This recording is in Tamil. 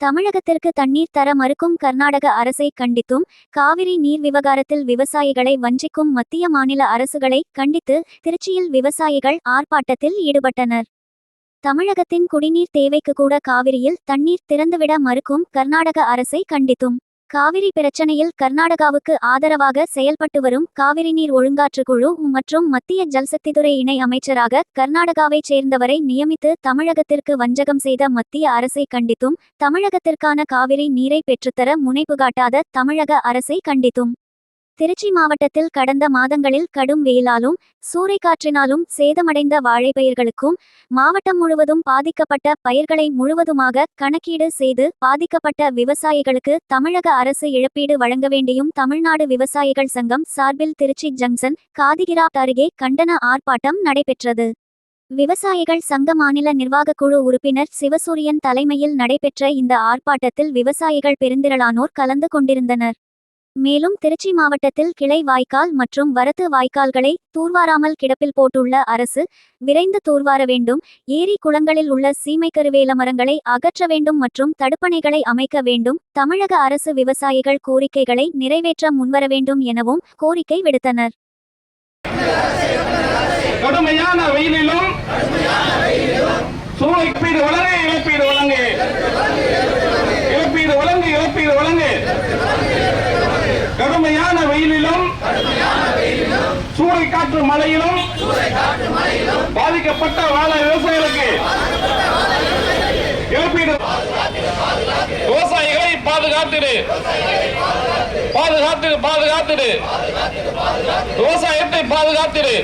தமிழகத்திற்கு தண்ணீர் தர மறுக்கும் கர்நாடக அரசை கண்டித்தும் காவிரி நீர் விவகாரத்தில் விவசாயிகளை வஞ்சிக்கும் மத்திய மாநில அரசுகளை கண்டித்து திருச்சியில் விவசாயிகள் ஆர்ப்பாட்டத்தில் ஈடுபட்டனர். தமிழகத்தின் குடிநீர் தேவைக்கு கூட காவிரியில் தண்ணீர் திறந்துவிட மறுக்கும் கர்நாடக அரசை கண்டித்தும். காவிரி பிரச்சனையில் கர்நாடகாவுக்கு ஆதரவாக செயல்பட்டு வரும் காவிரி நீர் ஒழுங்காற்று குழு மற்றும் மத்திய ஜல்சக்தித்துறை இணை அமைச்சராக கர்நாடகாவைச் சேர்ந்தவரை நியமித்து தமிழகத்திற்கு வஞ்சகம் செய்த மத்திய அரசை கண்டித்தும் தமிழகத்திற்கான காவிரி நீரை பெற்றுத்தர முனைப்பு காட்டாத தமிழக அரசை கண்டித்தும். திருச்சி மாவட்டத்தில் கடந்த மாதங்களில் கடும் வெயிலாலும் சூறைக்காற்றினாலும் சேதமடைந்த வாழைப்பயிர்களுக்கும் மாவட்டம் முழுவதும் பாதிக்கப்பட்ட பயிர்களை முழுவதுமாக கணக்கீடு செய்து பாதிக்கப்பட்ட விவசாயிகளுக்கு தமிழக அரசு இழப்பீடு வழங்க வேண்டியும் தமிழ்நாடு விவசாயிகள் சங்கம் சார்பில் திருச்சி ஜங்ஷன் காதிகிராப் அருகே கண்டன ஆர்ப்பாட்டம் நடைபெற்றது. விவசாயிகள் சங்க மாநில நிர்வாகக் குழு உறுப்பினர் சிவசூரியன் தலைமையில் நடைபெற்ற இந்த ஆர்ப்பாட்டத்தில் விவசாயிகள் பெருந்திரளானோர் கலந்து கொண்டிருந்தனர். மேலும் திருச்சி மாவட்டத்தில் கிளை வாய்க்கால் மற்றும் வரத்து வாய்க்கால்களை தூர்வாராமல் கிடப்பில் போட்டுள்ள அரசு விரைந்து தூர்வார வேண்டும். ஏரி குளங்களில் உள்ள சீமை கருவேல மரங்களை அகற்ற வேண்டும் மற்றும் தடுப்பணைகளை அமைக்க வேண்டும். தமிழக அரசு விவசாயிகள் கோரிக்கைகளை நிறைவேற்ற முன்வர வேண்டும் எனவும் கோரிக்கை விடுத்தனர். கடுமையான வெயிலிலும் சூழல் இழப்பீடு இழப்பீடு இழப்பீடு வழங்கு இழப்பீடு வழங்கு. கடுமையான வெயிலிலும் சூறை காற்று மழையிலும் பாதிக்கப்பட்ட வாழ விவசாயிகளுக்கு இழப்பீடு விவசாயிகளை பாதுகாத்திடு. பாதுகாத்திடு. பாதுகாத்திடு. விவசாயத்தை பாதுகாத்திடு.